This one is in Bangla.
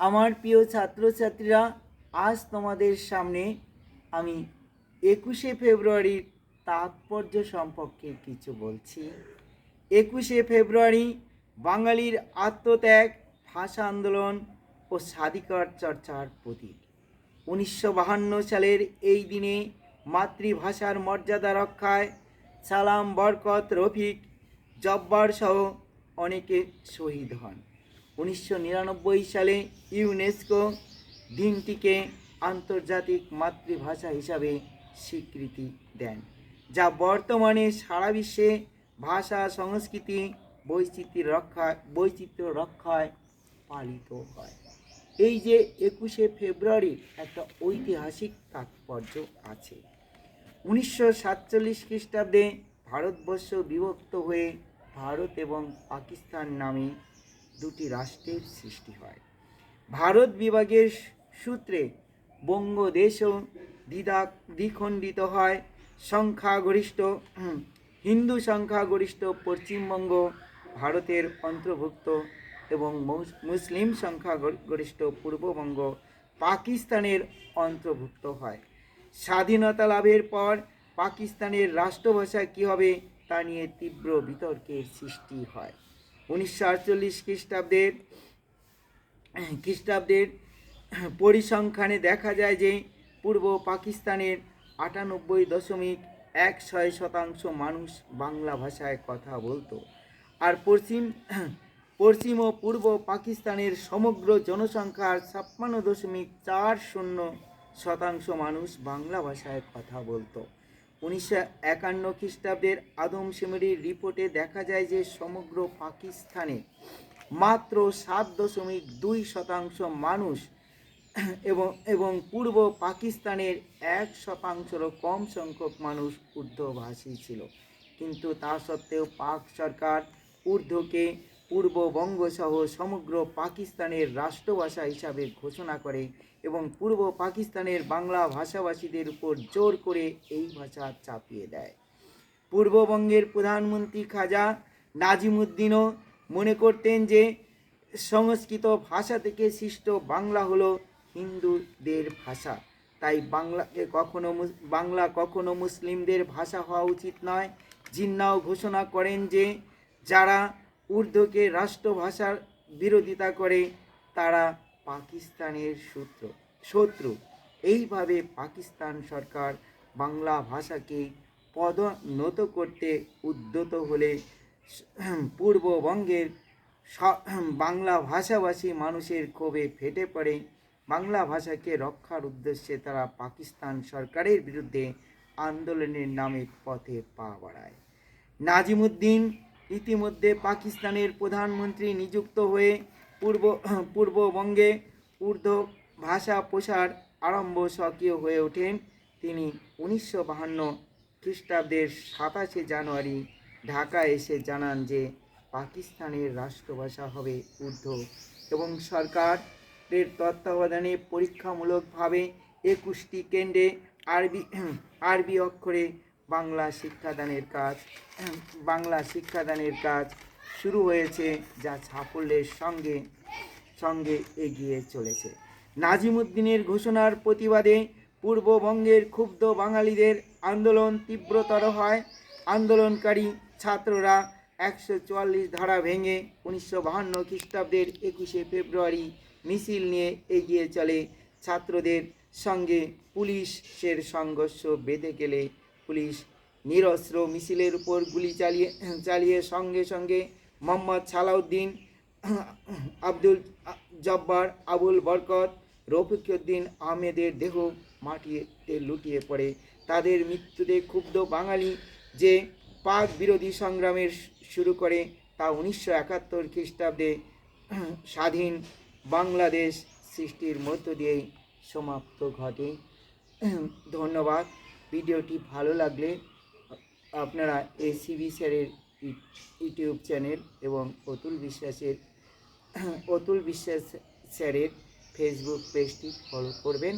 আমার প্রিয় ছাত্রছাত্রীরা, আজ তোমাদের সামনে আমি একুশে ফেব্রুয়ারির তাৎপর্য সম্পর্কে কিছু বলছি। একুশে ফেব্রুয়ারি বাঙালির আত্মত্যাগ, ভাষা আন্দোলন ও স্বাধিকার চর্চার প্রতীক। উনিশশো বাহান্ন সালের এই দিনে মাতৃভাষার মর্যাদা রক্ষায় সালাম বরকত রফিক জব্বার সহ অনেকে শহীদ হন। উনিশশো নিরানব্বই সালে ইউনেস্কো দিনটিকে আন্তর্জাতিক মাতৃভাষা হিসাবে স্বীকৃতি দেন, যা বর্তমানে সারা বিশ্বে ভাষা, সংস্কৃতি, বৈচিত্র্য রক্ষা, বৈচিত্র্য রক্ষায় পালিত হয়। এই যে একুশে ফেব্রুয়ারির একটা ঐতিহাসিক তাৎপর্য আছে। উনিশশো সাতচল্লিশ খ্রিস্টাব্দে ভারতবর্ষ বিভক্ত হয়ে ভারত এবং পাকিস্তান নামে দুটি রাষ্ট্রের সৃষ্টি হয়। ভারত বিভাগের সূত্রে বঙ্গদেশও দ্বিধা দ্বিখণ্ডিত হয়। সংখ্যাগরিষ্ঠ হিন্দু সংখ্যাগরিষ্ঠ পশ্চিমবঙ্গ ভারতের অন্তর্ভুক্ত এবং মৌস- মুসলিম সংখ্যাগরিষ্ঠ পূর্ববঙ্গ পাকিস্তানের অন্তর্ভুক্ত হয়। স্বাধীনতা লাভের পর পাকিস্তানের রাষ্ট্রভাষা কী হবে তা নিয়ে তীব্র বিতর্কের সৃষ্টি হয়। উনিশশো আটচল্লিশ খ্রিস্টাব্দের খ্রিস্টাব্দের পরিসংখ্যানে দেখা যায় যে পূর্ব পাকিস্তানের আটানব্বই দশমিক এক ছয় শতাংশ মানুষ বাংলা ভাষায় কথা বলতো। আর পশ্চিম পশ্চিম ও পূর্ব পাকিস্তানের সমগ্র জনসংখ্যার ছাপ্পান্ন দশমিক চার শূন্য শতাংশ মানুষ বাংলা ভাষায় কথা বলতো। উনিশশো একান্ন খ্রিস্টাব্দের আদমশুমারির রিপোর্টে দেখা যায় যে সমগ্র পাকিস্তানে মাত্র সাত দশমিক দুই শতাংশ মানুষ এবং এবং পূর্ব পাকিস্তানের এক শতাংশেরও কম সংখ্যক মানুষ উর্দুভাষী ছিল। কিন্তু তা সত্ত্বেও পাক সরকার উর্দুকে পূর্ববঙ্গ সহ সমগ্র পাকিস্তানের রাষ্ট্রভাষা হিসাবে ঘোষণা করে এবং পূর্ব পাকিস্তানের বাংলা ভাষাভাষীদের উপর জোর করে এই ভাষা চাপিয়ে দেয়। পূর্ববঙ্গের প্রধানমন্ত্রী খাজা নাজিমুদ্দিনও মনে করতেন যে সংস্কৃত ভাষা থেকে সৃষ্ট বাংলা হলো হিন্দুদের ভাষা। তাই বাংলাকে কখনো বাংলা কখনো মুসলিমদের ভাষা হওয়া উচিত নয়। জিন্নাও ঘোষণা করেন যে যারা উর্দুকে রাষ্ট্রভাষার বিরোধিতা করে, তারা পাকিস্তানের সূত্র শত্রু। এইভাবে পাকিস্তান সরকার বাংলা ভাষাকে পদোন্নত করতে উদ্যত হলে, পূর্ববঙ্গের বাংলা ভাষাভাষী মানুষের ক্ষোভে ফেটে পড়ে। বাংলা ভাষাকে রক্ষার উদ্দেশ্যে তারা পাকিস্তান সরকারের বিরুদ্ধে আন্দোলনের নামে পথে পা বাড়ায়। নাজিমুদ্দিন ইতিমধ্যে পাকিস্তানের প্রধানমন্ত্রী নিযুক্ত হয়ে পূর্ব, পূর্ববঙ্গে উর্দু ভাষা প্রসার আরম্ভ সক্রিয় হয়ে ওঠেন। তিনি উনিশশো বাহান্ন খ্রিস্টাব্দের সাতাশে জানুয়ারি ঢাকা এসে জানান যে, পাকিস্তানের রাষ্ট্রভাষা হবে উর্দু এবং সরকারের তত্ত্বাবধানে পরীক্ষামূলকভাবে একুশটি কেন্দ্রে আরবি আরবি অক্ষরে বাংলা শিক্ষাদানের কাজ, বাংলা শিক্ষাদানের কাজ শুরু হয়েছে যা সাফল্যের সঙ্গে সঙ্গে এগিয়ে চলেছে। নাজিমুদ্দিনের ঘোষণার প্রতিবাদে পূর্ববঙ্গের ক্ষুব্ধ বাঙালিদের আন্দোলন তীব্রতর হয়। আন্দোলনকারী ছাত্ররা একশো চুয়াল্লিশ ধারা ভেঙে উনিশশো বাহান্ন খ্রিস্টাব্দের একুশে ফেব্রুয়ারি মিছিল নিয়ে এগিয়ে চলে। ছাত্রদের সঙ্গে পুলিশের সংঘর্ষ বেঁধে গেলে পুলিশ নিরস্ত্র মিছিলের উপর গুলি চালিয়ে চালিয়ে সঙ্গে সঙ্গে মোহাম্মদ সালাউদ্দিন, আব্দুল জব্বার, আবুল বরকত, রফিকুদ্দিন আহমেদের দেহ মাটিতে লুটিয়ে পড়ে। তাদের মৃত্যুতে ক্ষুব্ধ বাঙালি যে পাক বিরোধী সংগ্রামের শুরু করে, তা উনিশশো একাত্তর খ্রিস্টাব্দে স্বাধীন বাংলাদেশ সৃষ্টির মধ্য দিয়েই সমাপ্ত ঘটে। ধন্যবাদ। ভিডিওটি ভালো লাগলে আপনারা এসিবি সিবি স্যারের ইউ- ইউটিউব চ্যানেল এবং অতুল বিশ্বাসের অতুল বিশ্বাস স্যারের ফেসবুক পেজটি ফলো করবেন।